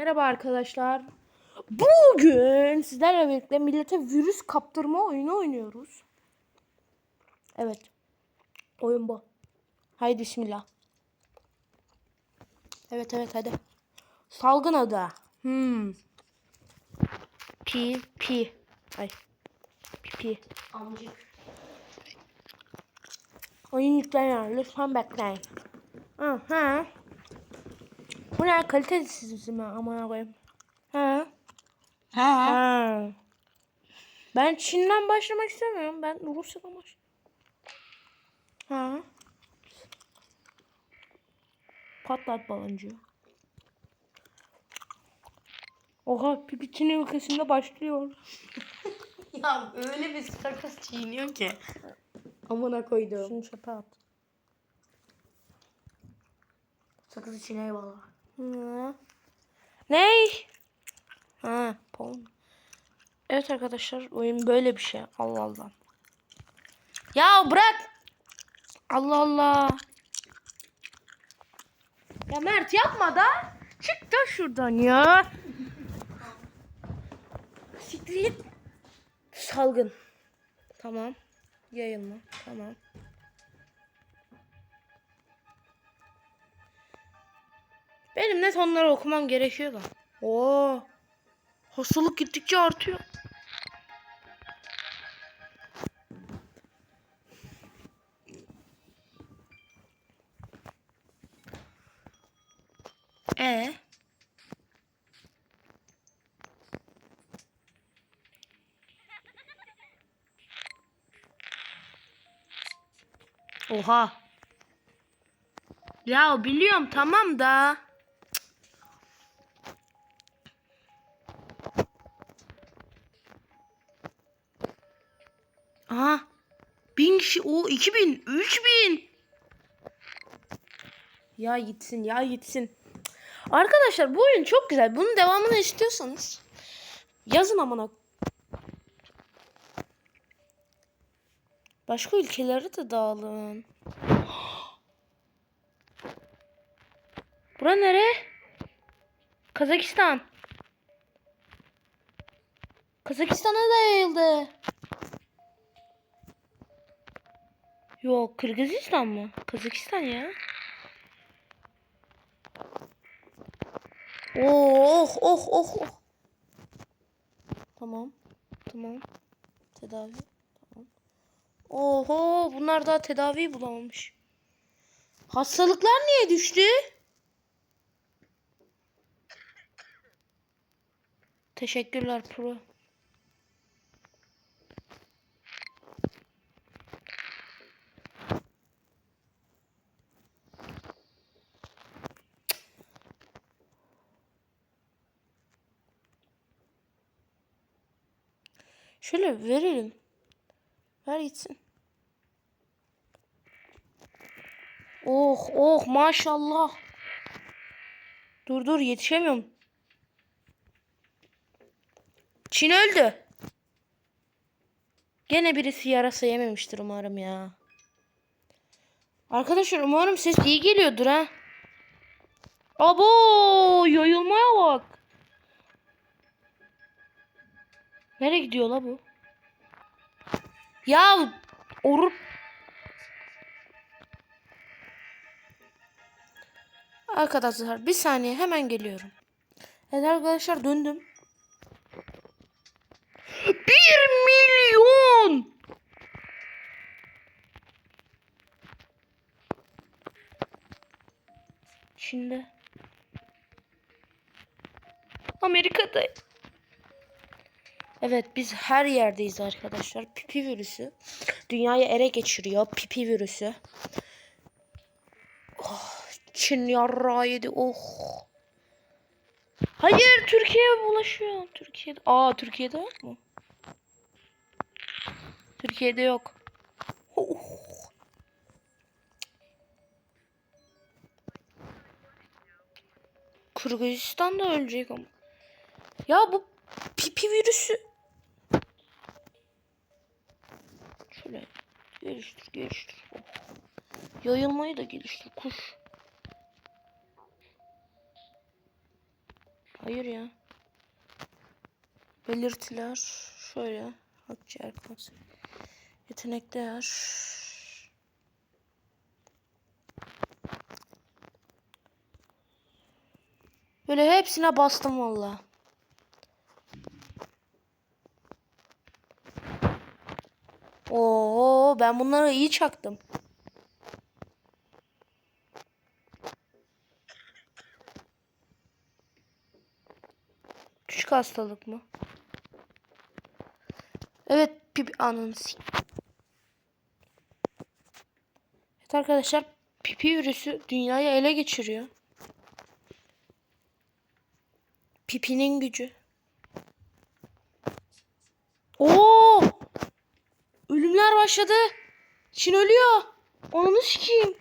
Merhaba arkadaşlar. Bugün sizlerle birlikte millete virüs kaptırma oyunu oynuyoruz. Evet. Oyun bu. Haydi bismillah. Evet evet hadi. Salgın adı. Hmm. Pi pi. Ay. Pi pi. Amcık. Oyun yükleniyor. Lütfen bekleyin. Aha. Bu ne kalitesiz mi amına koyayım? Ha. Ha. Ha. Ben Çin'den başlamak istemiyorum. Ben Rusya'dan baş. Ha. Patlat baloncuğu. Oha pipi Çin ülkesinde başlıyor. Ya öyle bir sakız çiğniyor ki. Amına koydum. Şunu çöpe at. Sakız içine eyvallah. Hı. Ney? Ha, pon. Evet arkadaşlar oyun böyle bir şey. Allah Allah. Ya bırak. Allah Allah. Ya Mert yapma da. Çık da şuradan ya. Siktir git. Salgın. Tamam. Yayılma. Tamam. Benim net onları okumam gerekiyor da. Oo. Hastalık gittikçe artıyor. E Oha. Ya biliyorum tamam da. Aha. Bin kişi. O iki bin. Üç bin. Ya gitsin ya gitsin. Arkadaşlar bu oyun çok güzel. Bunun devamını istiyorsanız yazın amına. Başka ülkelere de dağılın. Bura nere? Kazakistan. Kazakistan'a da yayıldı. Yok Kırgızistan mı? Kazakistan ya. Oh oh oh oh. Tamam. Tamam. Tedavi. Tamam. Oho bunlar daha tedavi bulamamış. Hastalıklar niye düştü? Teşekkürler pro. Şöyle verelim. Ver gitsin. Oh oh maşallah. Dur dur yetişemiyorum. Çin öldü. Gene birisi yarasa yememiştir umarım ya. Arkadaşlar umarım ses iyi geliyordur ha. Abo yayılmaya bak. Nereye gidiyor la bu? Ya orup Arkadaşlar bir saniye hemen geliyorum. Evet arkadaşlar döndüm. Bir milyon! Çin'de. Amerika'da. Evet biz her yerdeyiz arkadaşlar. Pipi virüsü. Dünyayı ele geçiriyor. Pipi virüsü. Oh, Çin yarrağı yedi. Oh. Hayır Türkiye'ye bulaşıyor. Türkiye'de. Aa Türkiye'de yok mu? Türkiye'de yok. Oh. Kırgızistan da ölecek ama. Ya bu pipi virüsü. Geliştir geliştir. Oh. Yayılmayı da geliştir kuş. Hayır ya. Belirtiler şöyle. Akciğer kanseri. Yetenek değer. Böyle hepsine bastım valla. Oo ben bunları iyi çaktım. Küçük hastalık mı? Evet pipi sik- Evet arkadaşlar pipi virüsü dünyayı ele geçiriyor. Pipinin gücü. Oo! Başladı. Çin ölüyor. Onu sikeyim.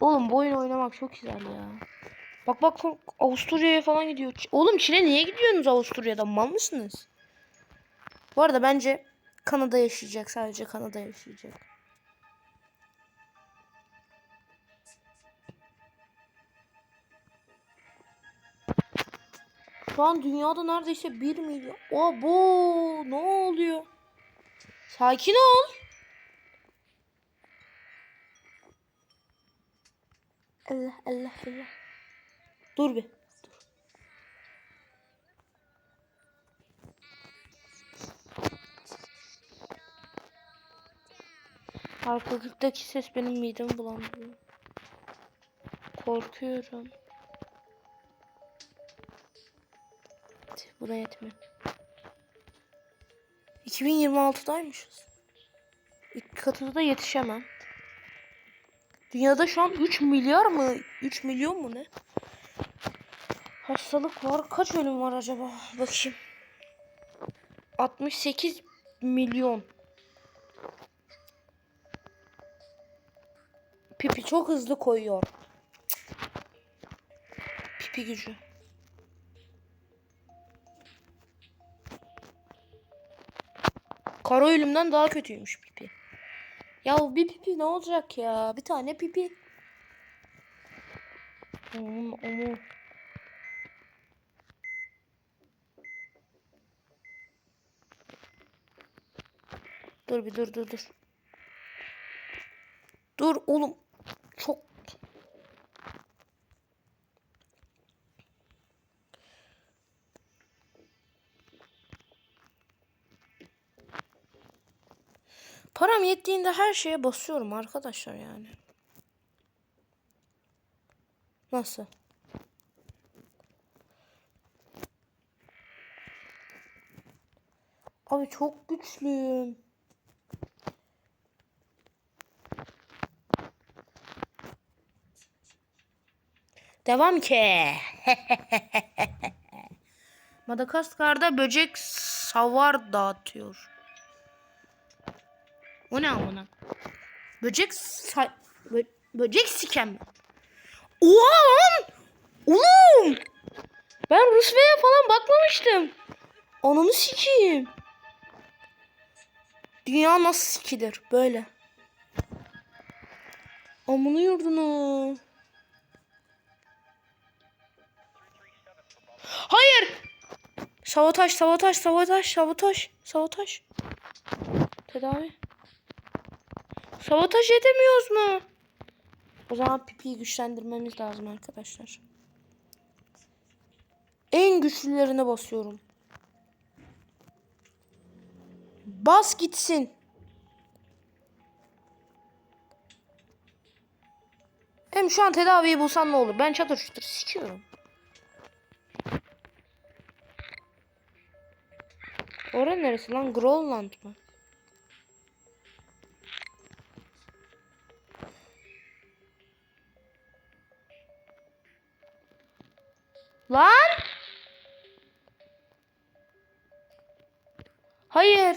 Oğlum bu oyun oynamak çok güzel ya. Bak bak Avusturya'ya falan gidiyor. Oğlum Çin'e niye gidiyorsunuz Avusturya'dan? Mal mısınız? Bu arada bence Kanada yaşayacak. Sadece Kanada yaşayacak. Şu an dünyada neredeyse 1 milyon. Abo ne oluyor? Sakin ol. Allah Allah Allah. Dur bir. Dur. Arkalıktaki ses benim midemi bulandırıyor. Korkuyorum. Tüh, Bu da yetmiyor. 2026'daymışız. İlk katına da yetişemem. Dünyada şu an 3 milyar mı? 3 milyon mu ne? Hastalık var. Kaç ölüm var acaba? Bakayım. 68 milyon. Pipi çok hızlı koyuyor. Pipi gücü. Kara ölümden daha kötüymüş pipi. Ya bir pipi ne olacak ya? Bir tane pipi. Aman aman. Dur bir dur dur dur. Dur oğlum. Çok Param yettiğinde her şeye basıyorum arkadaşlar yani. Nasıl? Abi çok güçlüyüm. Devam ki. Madagaskar'da böcek savar dağıtıyor. O ne amına? Böcek sa- bö- böcek siken mi? Oha lan! Oğlum! Ben Rusya'ya falan bakmamıştım. Ananı sikeyim. Dünya nasıl sikilir? Böyle. Amını yurdunu. Hayır! Sabotaj, sabotaj, sabotaj, sabotaj, sabotaj. Tedavi. Sabotaj edemiyoruz mu? O zaman pipiyi güçlendirmemiz lazım arkadaşlar. En güçlülerine basıyorum. Bas gitsin. Hem şu an tedaviyi bulsan ne olur? Ben çatır çatır sikiyorum. Orası neresi lan? Greenland mı? Lan! Hayır.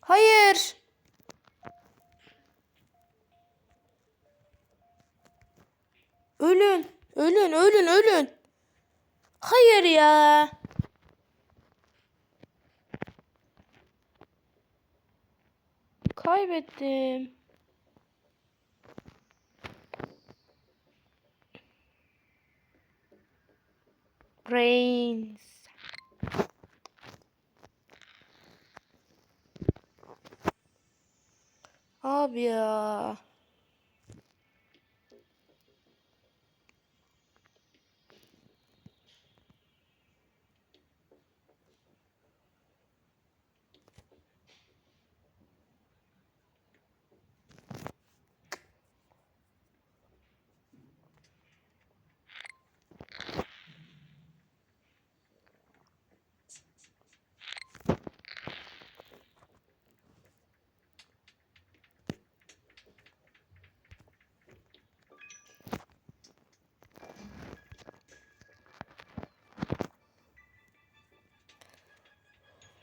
Hayır. Ölün. Ölün, ölün, ölün. Hayır ya. Kaybettim. Brains. Abi ya.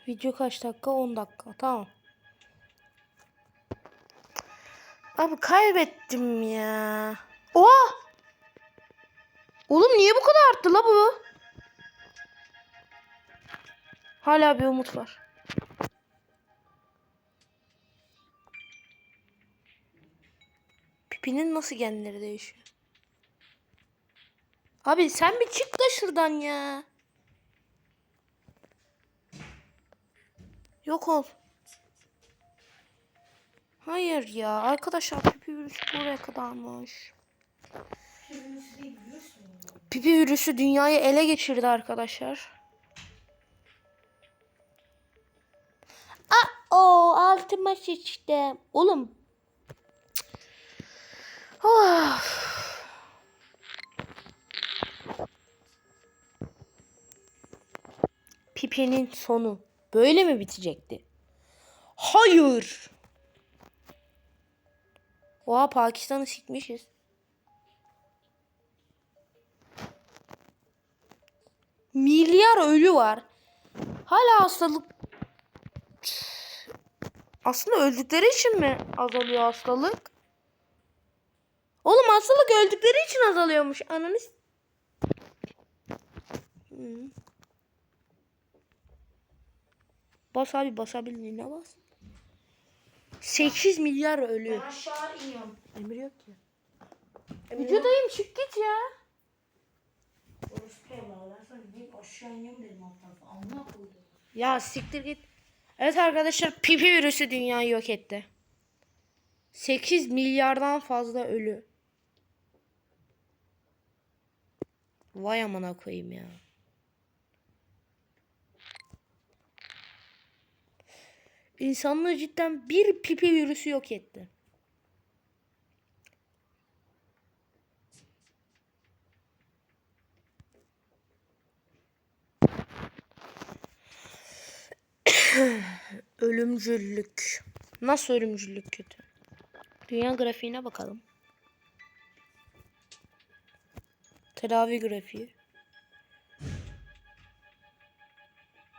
Video kaç dakika? 10 dakika. Tamam. Abi kaybettim ya. Oha! Oğlum niye bu kadar arttı la bu? Hala bir umut var. Pipinin nasıl genleri değişiyor? Abi sen bir çık da şuradan ya. Yok ol. Hayır ya. Arkadaşlar pipi virüsü buraya kadarmış. Pipi virüsü dünyayı ele geçirdi arkadaşlar. Aa, o altıma sıçtım. Oğlum. Of. Pipi'nin sonu böyle mi bitecekti? Hayır. Oha Pakistan'ı sikmişiz. Milyar ölü var. Hala hastalık aslında öldükleri için mi azalıyor hastalık? Oğlum hastalık öldükleri için azalıyormuş. Ananı Hmm. Bas abi basabildiğine bas. 8 milyar ölü. Ben aşağı iniyorum. Emir yok ki. Videodayım çık git ya. Orası eyvallah. Ben sana gidip aşağı iniyorum dedim hatta. Amına koydum. Ya siktir git. Evet arkadaşlar pipi virüsü dünyayı yok etti. 8 milyardan fazla ölü. Vay amına koyayım ya. İnsanlığı cidden bir pipi virüsü yok etti. Ölümcüllük. Nasıl ölümcüllük kötü? Dünya grafiğine bakalım. Tedavi grafiği.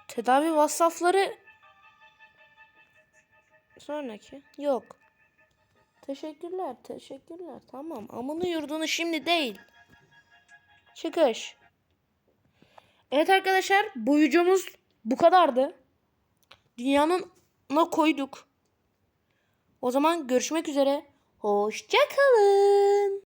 Tedavi masrafları sonraki yok. Teşekkürler, teşekkürler. Tamam. Amını yurdunu şimdi değil. Çıkış. Evet arkadaşlar, bu videomuz bu kadardı. Dünyanın na koyduk. O zaman görüşmek üzere. Hoşçakalın.